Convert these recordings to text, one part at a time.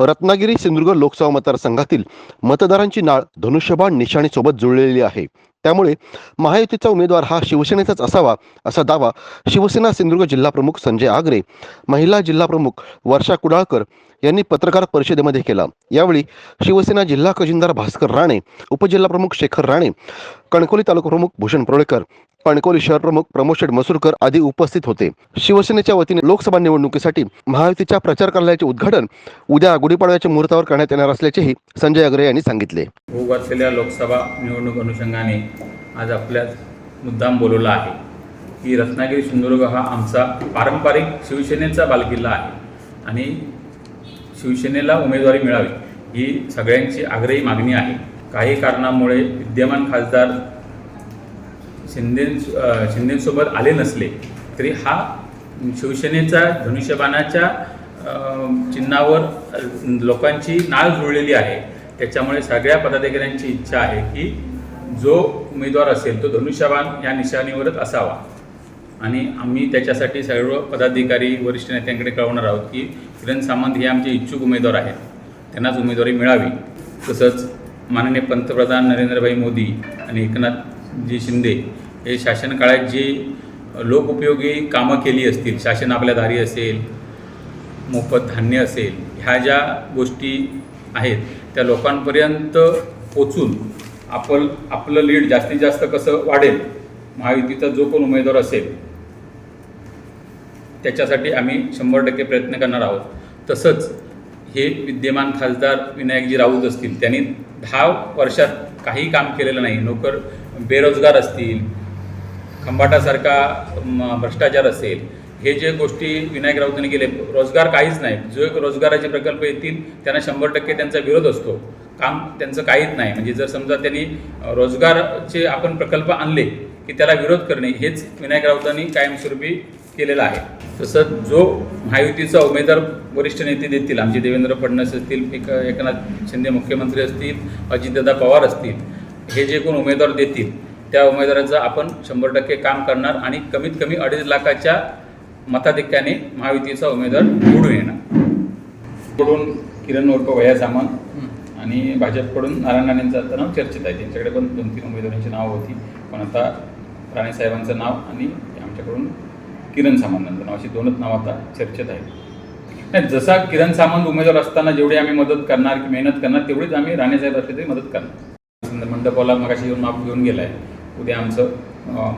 रत्नागिरी सिंधुदुर्ग लोकसभा मतदारसंघातील मतदारांची नाळ धनुष्यबाण निशाणीसोबत जुळलेली आहे. त्यामुळे महायुतीचा उमेदवार हा शिवसेनेचाच असावा असा दावा शिवसेना सिंधुदुर्ग जिल्हाप्रमुख संजय आगरे महिला जिल्हाप्रमुख वर्षा कुडाळकर यांनी पत्रकार परिषदेमध्ये केला. यावेळी शिवसेना जिल्हा खजिनदार भास्कर राणे उपजिल्हाप्रमुख शेखर राणे कणकोली तालुका प्रमुख भूषण परोळेकर कणकोली शहर प्रमुख प्रमोद मसूरकर आदी उपस्थित होते. शिवसेनेच्या वतीने लोकसभा निवडणुकीसाठी महायुतीच्या प्रचार कार्यालयाचे उद्घाटन उद्या गुढीपाडव्याच्या मुहूर्तावर करण्यात येणार असल्याचेही संजय आगरे यांनी सांगितले. होऊ लोकसभा निवडणूक अनुषंगाने आज आपल्यात मुद्दाम बोलवला आहे. की रत्नागिरी सिंधुदुर्ग हा आमचा पारंपरिक शिवसेनेचा बालकिल्ला आहे. आणि शिवसेनेला उमेदवारी मिळावी ही सगळ्यांची आग्रही मागणी आहे. काही कारणामुळे विद्यमान खासदार शिंदे शिंदेसोबत आले नसले तरी हा शिवसेनेचा धनुष्यबाणाच्या चिन्हावर लोकांची नाळ जुळलेली आहे. त्याच्यामुळे सगळ्या पदाधिकाऱ्यांची इच्छा आहे की जो उमेदवार असेल तो धनुष्यबाण या निशाणीवरच असावा. आणि आम्ही त्याच्यासाठी सर्व पदाधिकारी वरिष्ठ नेत्यांकडे कळवणार आहोत की किरण सामंत हे आमचे इच्छुक उमेदवार आहेत. त्यांनाच उमेदवारी मिळावी. तसंच माननीय पंतप्रधान नरेंद्रभाई मोदी आणि एकनाथजी शिंदे हे शासन काळात जी लोकउपयोगी कामं केली असतील शासन आपल्या दारी असेल मोफत धान्य असेल ह्या ज्या गोष्टी आहेत त्या लोकांपर्यंत पोचून आपण आपलं लीड जास्तीत जास्त कसं वाढेल महायुतीचा जो कोण उमेदवार असेल त्याच्यासाठी आम्ही शंभर टक्के प्रयत्न करणार आहोत. तसंच हे विद्यमान खासदार विनायकजी राऊत असतील त्यांनी दहा वर्षात काही काम केलेलं नाही. नोकर बेरोजगार असतील खंबाटासारखा म, भ्रष्टाचार असेल हे जे गोष्टी विनायक राऊतांनी केले रोजगार काहीच नाही. जो एक रोजगाराचे प्रकल्प येतील त्यांना शंभर टक्के त्यांचा विरोध असतो. काम त्यांचं काहीच नाही. म्हणजे जर समजा त्यांनी रोजगारचे आपण प्रकल्प आणले की त्याला विरोध करणे हेच विनायक राऊतांनी कायमस्वरूपी केलेलं आहे. तसंच जो महायुतीचा उमेदवार वरिष्ठ नेते देतील आमचे देवेंद्र फडणवीस असतील एक एकनाथ शिंदे मुख्यमंत्री असतील अजितदादा पवार असतील हे जे कोण उमेदवार देतील त्या उमेदवाराचं आपण शंभर टक्के काम करणार आणि कमीत कमी अडीच लाखाच्या मताधिक्याने महायुतीचा उमेदवार निवडून येणार. कडून किरण वया सामंत आणि भाजपकडून नारायण राणेंचं आता नाव चर्चेत आहे. त्यांच्याकडे पण दोन तीन उमेदवारांची नावं होती. पण आता राणेसाहेबांचं नाव आणि आमच्याकडून किरण सामंतांचं नाव अशी दोनच नाव आता चर्चेत आहेत. नाही जसा किरण सामंत उमेदवार असताना जेवढी आम्ही मदत करणार की मेहनत करणार तेवढीच आम्ही राणेसाहेब असले तरी मदत करणार. मंडपाला मगाशी येऊन माप घेऊन गेला आहे उद्या आमचं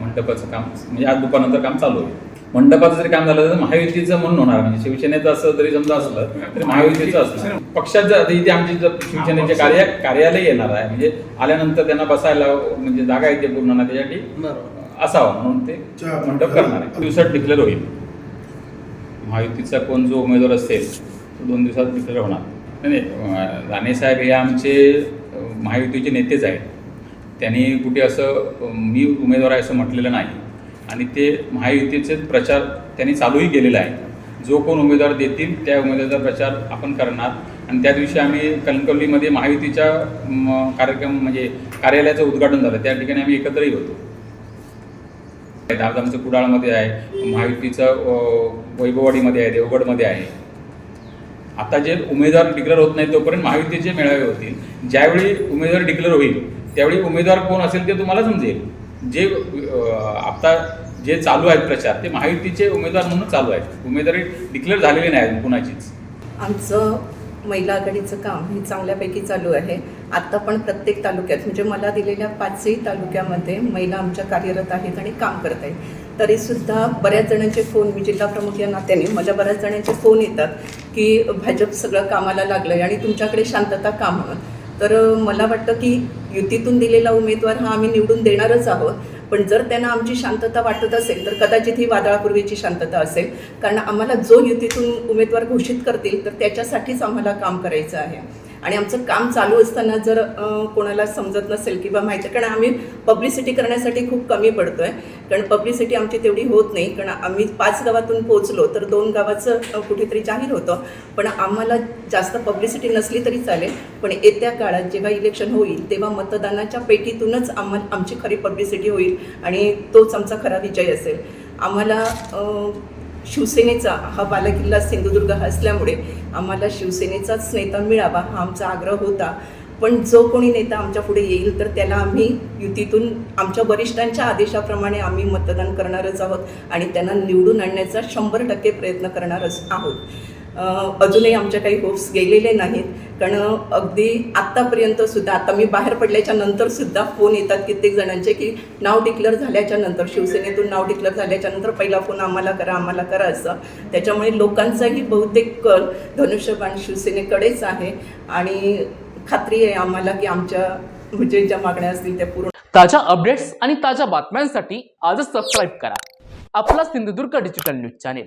मंडपाचं काम म्हणजे आज दुपारनंतर काम चालू आहे. मंडपाचं जरी काम झालं तर महायुतीचं म्हणून होणार. म्हणजे शिवसेनेचं असं जरी समजा असलं तरी महायुतीचं असणार पक्षात जर आता इथे आमची जर शिवसेनेचे कार्य कार्यालय येणार आहे म्हणजे आल्यानंतर त्यांना बसायला म्हणजे जागा येते पूर्ण ना त्याच्यासाठी असावा म्हणून ते मंडप करणार आहे. दिवसात डिक्लेअर होईल. महायुतीचा कोण जो उमेदवार असेल तो दोन दिवसात डिक्लेअर होणार. नाही नाही अं, राणेसाहेब हे आमचे महायुतीचे नेतेच आहेत. त्यांनी कुठे असं मी उमेदवार आहे असं म्हटलेलं नाही. आणि ते महायुतीचे प्रचार त्यांनी चालूही केलेला आहे. जो कोण उमेदवार देतील त्या उमेदवाराचा प्रचार आपण करणार. आणि त्या दिवशी आम्ही कणकवलीमध्ये महायुतीच्या कार्यक्रम म्हणजे कार्यालयाचं उद्घाटन झालं. त्या ठिकाणी आम्ही एकत्रही होतो. आज आमचं कुडाळमध्ये आहे महायुतीचं वैभववाडीमध्ये आहे देवगडमध्ये आहे. आता जे उमेदवार डिक्लेअर होत नाही तोपर्यंत महायुतीचे मेळावे होतील. ज्यावेळी उमेदवार डिक्लेअर होईल त्यावेळी उमेदवार कोण असेल ते तुम्हाला समजेल. जे आता जे चालू आहेत प्रचार ते महायुतीचे उमेदवार म्हणून चालू आहेत. उमेदवारी डिक्लेअर झालेली नाही अजून कुणाचीच. आमचं महिला आघाडीचं काम हे चांगल्यापैकी चालू आहे. आत्ता पण प्रत्येक तालुक्यात म्हणजे मला दिलेल्या पाचही तालुक्यामध्ये महिला आमच्या कार्यरत आहेत आणि काम करत आहेत. तरीसुद्धा बऱ्याच जणांचे फोन मी जिल्हा प्रमुख या नात्याने मला बऱ्याच जणांचे फोन येतात की भाजप सगळं कामाला लागलं आहे आणि तुमच्याकडे शांतता का म्हणून? तर मला वाटतं की युतीतून दिलेला उमेदवार हा आम्ही निवडून देणारच आहोत. पण जर त्यांना आमची शांतता वाटत असेल तर कदाचित ही वादळापूर्वीची शांतता असेल. कारण आम्हाला जो युतीतून उमेदवार घोषित करतील तर त्याच्यासाठीच आम्हाला काम करायचं आहे. आणि आमचं काम चालू असताना जर कोणाला समजत नसेल किंवा माहिती कारण आम्ही पब्लिसिटी करण्यासाठी खूप कमी पडतो आहे कारण पब्लिसिटी आमची तेवढी होत नाही. कारण आम्ही पाच गावातून पोचलो तर दोन गावाचं कुठेतरी जाहीर होतं. पण आम्हाला जास्त पब्लिसिटी नसली तरी चालेल. पण येत्या काळात जेव्हा इलेक्शन होईल तेव्हा मतदानाच्या पेटीतूनच आम्हाला आमची खरी पब्लिसिटी होईल आणि तोच आमचा खरा विजय असेल. आम्हाला शिवसेनेचा हा बालाकिल्ला सिंधुदुर्ग हा असल्यामुळे आम्हाला शिवसेनेचाच नेता मिळावा हा आमचा आग्रह होता. पण जो कोणी नेता आमच्या पुढे येईल तर त्याला आम्ही युतीतून आमच्या वरिष्ठांच्या आदेशाप्रमाणे आम्ही मतदान करणारच आहोत आणि त्यांना निवडून आणण्याचा शंभर टक्के प्रयत्न करणारच आहोत. अजूनही आमच्या काही होप्स गेलेले नाहीत. कारण अगदी आत्तापर्यंत सुद्धा आता मी बाहेर पडल्याच्या नंतर सुद्धा फोन येतात कित्येक जणांचे की नाव डिक्लेअर झाल्याच्यानंतर शिवसेनेतून नाव डिक्लेअर झाल्याच्यानंतर पहिला फोन आम्हाला करा आम्हाला करा असं. त्याच्यामुळे लोकांचाही बहुतेक कल धनुष्यबाण शिवसेनेकडेच आहे. आणि खात्री आहे आम्हाला की आमच्या म्हणजे ज्या मागण्या असतील त्या पूर्ण ताज्या अपडेट्स आणि ताज्या बातम्यांसाठी आजच सबस्क्राईब करा. आपला Sindhudurg digital news channel